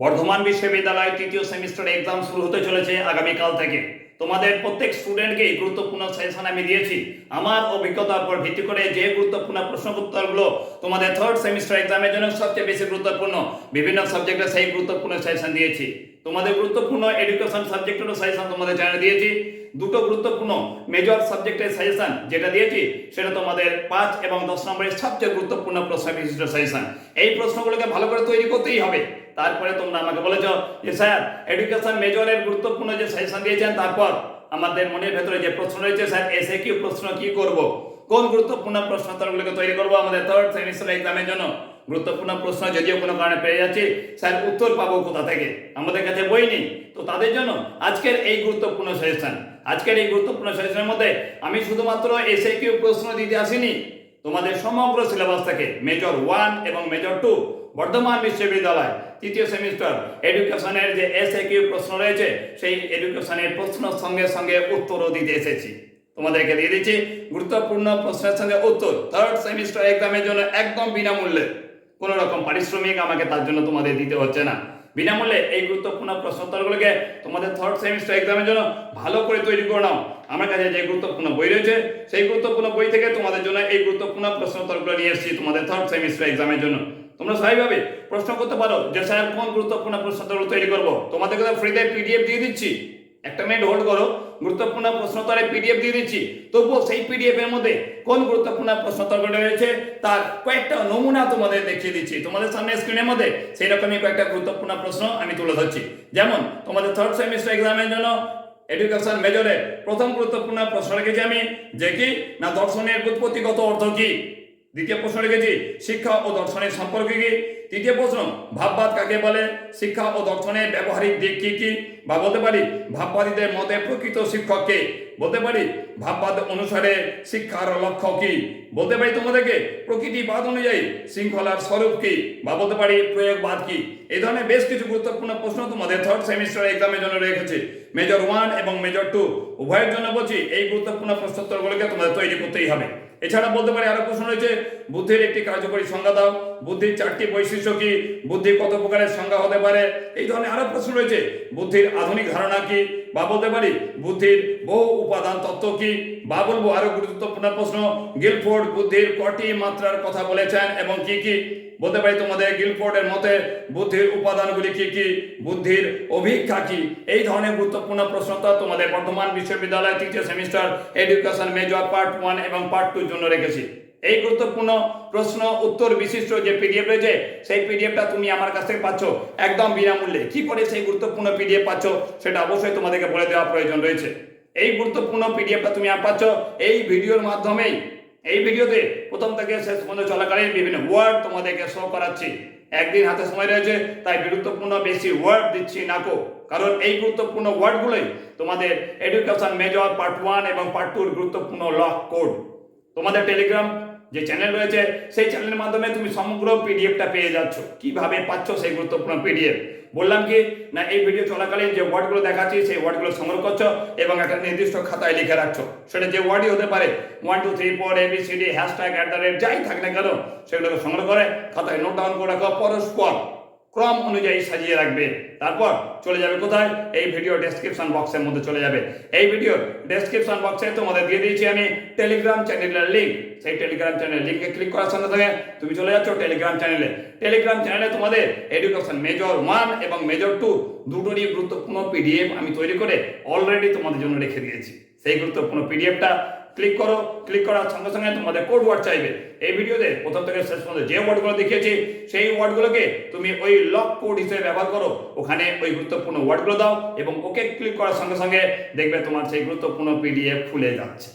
বর্ধমান বিশ্ববিদ্যালয় তৃতীয় semester exam শুরু হতে চলেছে আগামীকাল থেকে। তোমাদের প্রত্যেক স্টুডেন্টকে গুরুত্বপূর্ণ সেশন আমি দিয়েছি। আমার অভিজ্ঞতার উপর ভিত্তি করে যে গুরুত্বপূর্ণ প্রশ্নপত্রগুলো তোমাদের থার্ড সেমিস্টার এক্সামের জন্য সবচেয়ে বেশি গুরুত্বপূর্ণ, বিভিন্ন সাবজেক্টে সেই গুরুত্বপূর্ণ সেশন দিয়েছি। তোমাদের গুরুত্বপূর্ণ এডুকেশন সাবজেক্টেরও সাজেশন তোমাদের চ্যানেলে দিয়েছি। দুটো গুরুত্বপূর্ণ মেজর সাবজেক্টের সাজেশন যেটা দিয়েছি, সেটা তোমাদের পাঁচ এবং দশ নম্বরের সবচেয়ে গুরুত্বপূর্ণ প্রশ্ন বিশিষ্ট সাজেশন এই প্রশ্নগুলোকে ভালো করে তৈরি করতেই হবে। তারপরে তোমরা আমাকে বলেছ যে, স্যার এডুকেশন মেজরের গুরুত্বপূর্ণ যে সাজেশন দিয়েছেন, তারপর আমাদের মনের ভেতরে যে প্রশ্ন রয়েছে, স্যার এসে কি প্রশ্ন কি করব? কোন গুরুত্বপূর্ণ প্রশ্নোত্তরগুলোকে তৈরি করব আমাদের থার্ড সেমিস্টার এক্সামের জন্য? গুরুত্বপূর্ণ প্রশ্ন যদিও কোনো কারণে পেয়ে যাচ্ছি, স্যার উত্তর পাবো কোথা থেকে? আমাদের কাছে বই নেই। তো তাদের জন্য আজকের এই গুরুত্বপূর্ণ সাজেশন আজকের এই গুরুত্বপূর্ণ সাজেশনের মধ্যে আমি শুধুমাত্র এসে কিউ প্রশ্ন দিতে আসিনি। তোমাদের সমগ্র সিলেবাস থেকে মেজর ওয়ান এবং মেজর টু বর্ধমান বিশ্ববিদ্যালয় তৃতীয় সেমিস্টার এডুকেশনের যে এসে কিউ প্রশ্ন রয়েছে, সেই এডুকেশনের প্রশ্ন সঙ্গে সঙ্গে উত্তরও দিতে এসেছি। তোমাদেরকে দিয়ে দিচ্ছি গুরুত্বপূর্ণ প্রশ্নের সঙ্গে উত্তর। থার্ড সেমিস্টার এক্সামের জন্য একদম বিনামূল্যে। কোনো রকম পারিশ্রমিক আমাকে তার জন্য তোমাদের দিতে হচ্ছে না। বিনামূল্যে এই গুরুত্বপূর্ণ প্রশ্নোত্তরগুলোকে তোমাদের থার্ড সেমিস্টার এক্সামের জন্য ভালো করে তৈরি করে নাও। আমার কাছে যে গুরুত্বপূর্ণ বই রয়েছে, সেই গুরুত্বপূর্ণ বই থেকে তোমাদের জন্য এই গুরুত্বপূর্ণ প্রশ্নোত্তরগুলো নিয়ে এসেছি তোমাদের থার্ড সেমিস্টার এক্সামের জন্য। তোমরা স্বাভাবিকভাবে প্রশ্ন করতে পারো যে, স্যার, কোন গুরুত্বপূর্ণ প্রশ্নোত্তরগুলো তৈরি করব? তোমাদেরকে তো ফ্রিতে পিডিএফ দিয়ে দিচ্ছি। একটা মিনিট হোল্ড করো। গুরুত্বপূর্ণ প্রশ্নোত্তরে পিডিএফ দিয়ে দিচ্ছি। তবুও সেই পিডিএফ এর মধ্যে কোন গুরুত্বপূর্ণ প্রশ্নোত্তরগুলো রয়েছে, তার কয়েকটা নমুনা তোমাদের দেখিয়ে দিচ্ছি। তোমাদের সামনে স্ক্রিনের মধ্যে সেই রকমই কয়েকটা গুরুত্বপূর্ণ প্রশ্ন আমি তুলে ধরছি। যেমন, তোমাদের থার্ড সেমিস্টার এক্সামের জন্য এডুকেশন মেজরে প্রথম গুরুত্বপূর্ণ প্রশ্ন রেখেছি আমি, যে কি? না দর্শনের উৎপত্তিগত অর্থ কি? দ্বিতীয় প্রশ্ন রেখেছি শিক্ষা ও দর্শনের সম্পর্কে কি? তৃতীয় প্রশ্ন, ভাববাদ কাকে বলে? শিক্ষা ও দর্শনের ব্যবহারিক দিক কি কি? বা বলতে পারি, ভাববাদীদের মতে প্রকৃত শিক্ষককে বলতে পারি, ভাববাদ অনুসারে শিক্ষার লক্ষ্য কি? বলতে পারি তোমাদেরকে প্রকৃতিবাদ অনুযায়ী শৃঙ্খলার স্বরূপ কি? বা বলতে পারি প্রয়োগবাদ কি? এই ধরনের বেশ কিছু গুরুত্বপূর্ণ প্রশ্ন তোমাদের থার্ড সেমিস্টার এক্সামের জন্য রেখেছি। মেজর ওয়ান এবং মেজর টু উভয়ের জন্য বলছি, এই গুরুত্বপূর্ণ প্রশ্নোত্তরগুলোকে তোমাদের তৈরি করতেই হবে। এছাড়া বলতে পারি আরও প্রশ্ন রয়েছে, বুদ্ধির একটি কার্যকরী সংজ্ঞা দাও। বুদ্ধির চারটি বৈশিষ্ট্য কি? বুদ্ধি কত প্রকারের সংজ্ঞা হতে পারে? এই ধরনের আরও প্রশ্ন রয়েছে। বুদ্ধির আধুনিক ধারণা কি? বা বলতে পারি, বুদ্ধির বহু উপাদান তত্ত্ব কি? বা বলব আরও গুরুত্বপূর্ণ প্রশ্ন, গিলফোর্ড বুদ্ধির কটি মাত্রার কথা বলেছেন এবং কি কি? বলতে পারি তোমাদের গিলফোর্ডের মতে বুদ্ধির উপাদানগুলি কি কি? বুদ্ধির অভিক্ষা কি? এই ধরনের গুরুত্বপূর্ণ প্রশ্নটা তোমাদের বর্ধমান বিশ্ববিদ্যালয় তৃতীয় semester education major part one এবং পার্ট টুর জন্য রেখেছি। এই গুরুত্বপূর্ণ প্রশ্ন, উত্তর বিশিষ্ট যে পিডিএফ রয়েছে, সেই পিডিএফটা তুমি আমার কাছ থেকে পাচ্ছ একদম বিনামূল্যে। কি করে সেই গুরুত্বপূর্ণ পিডিএফ পাচ্ছ সেটা অবশ্যই তোমাদেরকে বলে দেওয়া প্রয়োজন রয়েছে। এই গুরুত্বপূর্ণ পিডিএফটা তুমি পাচ্ছ এই ভিডিওর মাধ্যমেই। এই ভিডিওতে প্রথম থেকে শেষ পর্যন্ত চলাকালীন বিভিন্ন ওয়ার্ড তোমাদেরকে শো করাচ্ছি। একদিন হাতে সময় রয়েছে, তাই গুরুত্বপূর্ণ বেশি ওয়ার্ড দিচ্ছি নাকো কারণ এই গুরুত্বপূর্ণ ওয়ার্ডগুলোই তোমাদের এডুকেশন মেজর পার্ট ওয়ান এবং পার্ট টুর গুরুত্বপূর্ণ লক কোড তোমাদের টেলিগ্রাম যে চ্যানেল রয়েছে, সেই চ্যানেলের মাধ্যমে তুমি সমগ্র পিডিএফটা পেয়ে যাচ্ছ। কীভাবে পাচ্ছ সেই গুরুত্বপূর্ণ পিডিএফ বললাম কি, না, এই ভিডিও চলাকালীন যে ওয়ার্ডগুলো দেখাচ্ছি, সেই ওয়ার্ডগুলো সংগ্রহ করছ এবং একটা নির্দিষ্ট খাতায় লিখে রাখছো। সেটা যে ওয়ার্ডই হতে পারে one two three four ABCD hashtag at the rate যাই থাক না কেন, সেগুলোকে সংগ্রহ করে খাতায় নোট ডাউন করে রাখো, পরস্পর। ক্রম অনুযায়ী সাজিয়ে রাখবে। তারপর চলে যাবে কোথায়? এই ভিডিও ডেসক্রিপশন বক্সের মধ্যে চলে যাবে। এই ভিডিও ডেসক্রিপশন বক্সে তোমাদের দিয়ে দিয়েছি আমি টেলিগ্রাম চ্যানেলের লিঙ্ক সেই টেলিগ্রাম চ্যানেল লিঙ্কে ক্লিক করার সঙ্গে সঙ্গে তুমি চলে যাচ্ছ টেলিগ্রাম চ্যানেলে টেলিগ্রাম চ্যানেলে তোমাদের এডুকেশন মেজর ওয়ান এবং মেজর টু দুটোরই গুরুত্বপূর্ণ পিডিএফ আমি তৈরি করে অলরেডি তোমাদের জন্য রেখে দিয়েছি। সেই গুরুত্বপূর্ণ পিডিএফটা ক্লিক করো ক্লিক করার সঙ্গে সঙ্গে তোমাদের কোড ওয়ার্ড চাইবে। এই ভিডিওতে প্রথম থেকে শেষ পর্যন্ত যে ওয়ার্ডগুলো দেখিয়েছি, সেই ওয়ার্ডগুলোকে তুমি ওই লক কোড হিসেবে ব্যবহার করো। ওখানে ওই গুরুত্বপূর্ণ ওয়ার্ডগুলো দাও এবং ওকে ক্লিক করার সঙ্গে সঙ্গে দেখবে তোমার সেই গুরুত্বপূর্ণ পিডিএফ খুলে যাচ্ছে।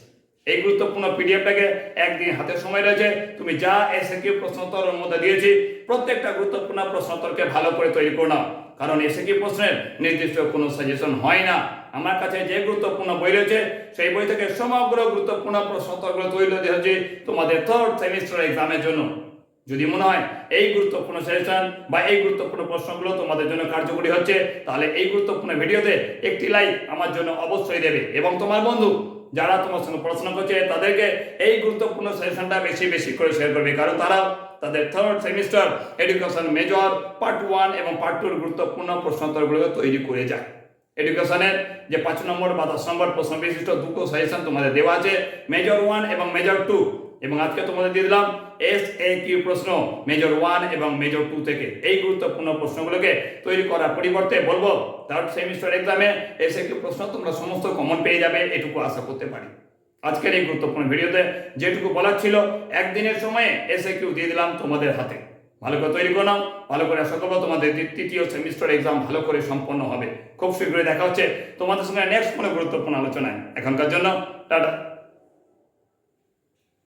এই গুরুত্বপূর্ণ পিডিএফটাকে একদিন হাতে সময় রয়েছে। তুমি যা এসে কিউ প্রশ্নোত্তরের মধ্যে দিয়েছি, প্রত্যেকটা গুরুত্বপূর্ণ প্রশ্নোত্তরকে ভালো করে তৈরি করে নাও। কারণ এসে কি প্রশ্নের নির্দিষ্ট কোনো সাজেশন হয় না। আমার কাছে যে গুরুত্বপূর্ণ বই রয়েছে, সেই বই থেকে সমগ্র গুরুত্বপূর্ণ প্রশ্নোত্তরগুলো তৈরি হচ্ছে তোমাদের থার্ড সেমিস্টার এক্সামের জন্য। যদি মনে হয় এই গুরুত্বপূর্ণ সেশন বা এই গুরুত্বপূর্ণ প্রশ্নগুলো তোমাদের জন্য কার্যকরী হচ্ছে, তাহলে এই গুরুত্বপূর্ণ ভিডিওতে একটি লাইক আমার জন্য অবশ্যই দেবে। এবং তোমার বন্ধু যারা তোমার সঙ্গে পড়াশোনা করছে, তাদেরকে এই গুরুত্বপূর্ণ সেশনটা বেশি বেশি করে শেয়ার করবে। কারণ তারাও তাদের third semester education major part one এবং পার্ট টুর গুরুত্বপূর্ণ প্রশ্নোত্তরগুলোকে তৈরি করে যায়। এডুকেশনের যে পাঁচ নম্বর বা দশ নম্বর প্রশ্ন বিশিষ্ট দুটো সাজেশন তোমাদের দেওয়া আছে। মেজর ওয়ান এবং মেজর টু এবং আজকে তোমাদের দিয়ে দিলাম এস এ কিউ প্রশ্ন মেজর ওয়ান এবং মেজর টু থেকে। এই গুরুত্বপূর্ণ প্রশ্নগুলোকে তৈরি করার পরিবর্তে বলব থার্ড সেমিস্টার এক্সামে এস এ কিউ প্রশ্ন তোমরা সমস্ত কমন পেয়ে যাবে, এটুকু আশা করতে পারি। আজকের এই গুরুত্বপূর্ণ ভিডিওতে যেটুকু বলার ছিল, একদিনের সময়ে এসে কিউ দিয়ে দিলাম তোমাদের হাতে। ভালো করে তৈরি করে নাও, ভালো করে আশা করব তোমাদের তৃতীয় সেমিস্টার এক্সাম ভালো করে সম্পন্ন হবে। খুব শীঘ্রই দেখা হচ্ছে। তোমাদের সঙ্গে নেক্সট কোনো গুরুত্বপূর্ণ আলোচনায়। এখনকার জন্য, টাটা।